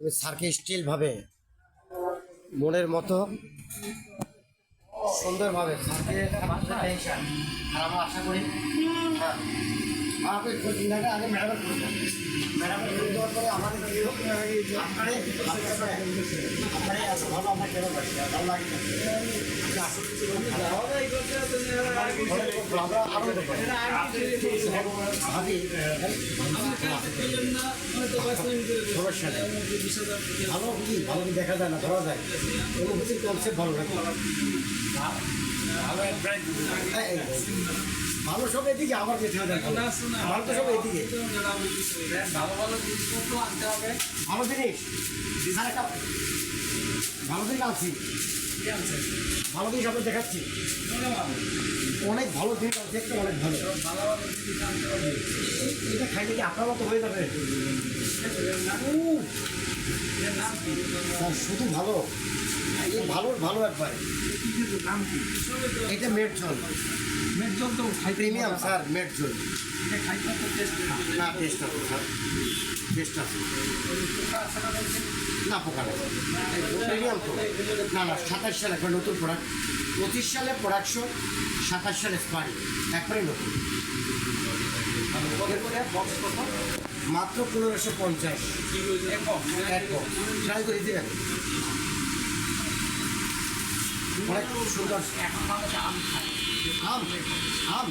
তুমি স্যারকে স্টিলভাবে মনের মতো সুন্দরভাবে স্যারকে আর আমরা আশা করি হ্যাঁ আমাকে কোচিং আগে ম্যাডামের করবেন ম্যাডামের করে দেওয়ার পরে আমাদের কি হোক আপনারে আপনারে আপনারে ভালো আমার কেন ভালো লাগে না। আপনি আসুন, নেই ভালো কি ভালো দেখা যায় না ধরা যায় অনুভূতির কনসেপ্ট ভালো লাগে ভালো সব এদিকে আমার যেতে ভালো তো সব এদিকে ভালো ভালো জিনিসপত্র আনতে হবে ভালো জিনিস ভালো জিনিস আনছে ভালো জিনিস আপনার দেখাচ্ছি। অনেক ভালো জিনিস দেখতে অনেক ভালো। এটা খাই দেখি আপনার মতো হয়ে যাবে? শুধু ভালো। ভালো ভালো একবার। এটা কি এটা মেট ঝোল তো খাইতে প্রিমিয়াম স্যার মেট এটা খাইতে তো টেস্ট না। টেস্ট আছে স্যার টেস্ট আছে। না পোকা নেই। প্রিমিয়াম তো। না না সাতাশ সালে একবার নতুন প্রোডাক্ট পঁচিশ সালে প্রোডাকশন সাতাশ সালে স্পারি একবারে নতুন। বক্স মাত্র পনেরোশো পঞ্চাশ। এক ট্রাই করে দিবেন অনেক সুন্দর মানুষ আম খায় আম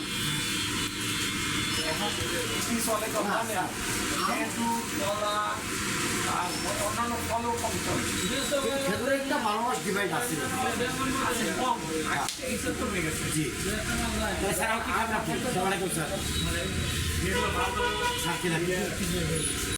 অন্যান্য কম চলে ভেতরে একটা বারো মাস ডিমান্ড আছে জি স্যার আপনি স্যার